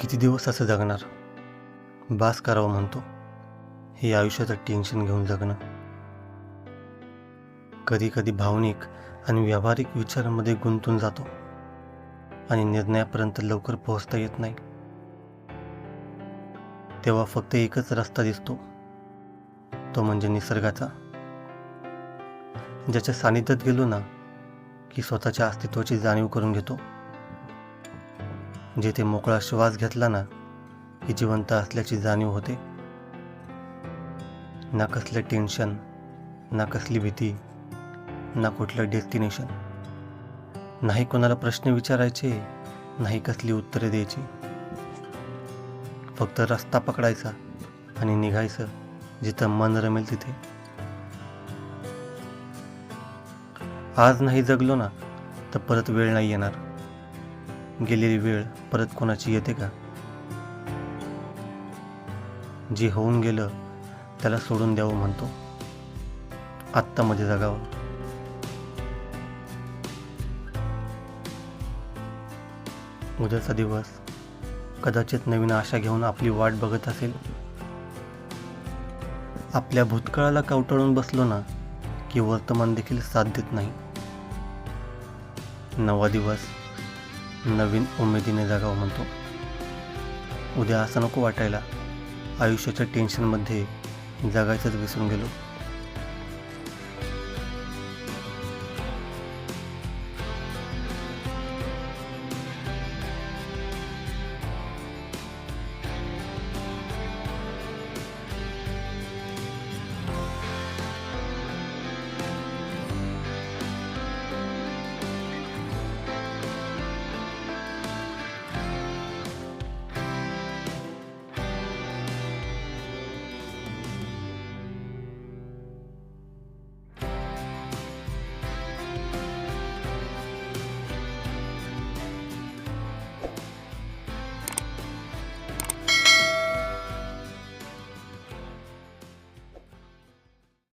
किती दिवस असं जगणार? बास करावं म्हणतो. हे आयुष्याचं टेन्शन घेऊन जगणं. कधी कधी भावनिक आणि व्यावहारिक विचारांमध्ये गुंतून जातो. आणि निर्णयापर्यंत लवकर पोहोचता येत नाही. तेव्हा फक्त एकच रस्ता दिसतो. तो म्हणजे निसर्गाचा. ज्याच्या सानिध्यात गेलो ना की स्वतःच्या अस्तित्वाची जाणीव करून घेतो. जेथे मोकळा श्वास घेतला ना की जिवंत असल्याची जाणीव होते. ना कसलं टेन्शन ना कसली भीती ना कुठलं डेस्टिनेशन नाही कोणाला प्रश्न विचारायचे नाही कसली उत्तरे द्यायची. फक्त रस्ता पकडायचा आणि निघायचं जिथं मन रमेल तिथे. आज नाही जगलो ना तर परत वेळ नाही येणार. गेलेली वेळ परत कोणाची येते का? जे होऊन गेलं त्याला सोडून द्यावं म्हणतो. आत्तामध्ये जगावं. उद्याचा दिवस कदाचित नवीन आशा घेऊन आपली वाट बघत असेल. आपल्या भूतकाळाला कवटाळून बसलो ना की वर्तमान देखील साथ देत नाही. नवा दिवस नवीन उमेदीने जगावं म्हणतो. उद्या असं नको वाटायला आयुष्याच्या टेन्शनमध्ये जगायचंच विसरून गेलो.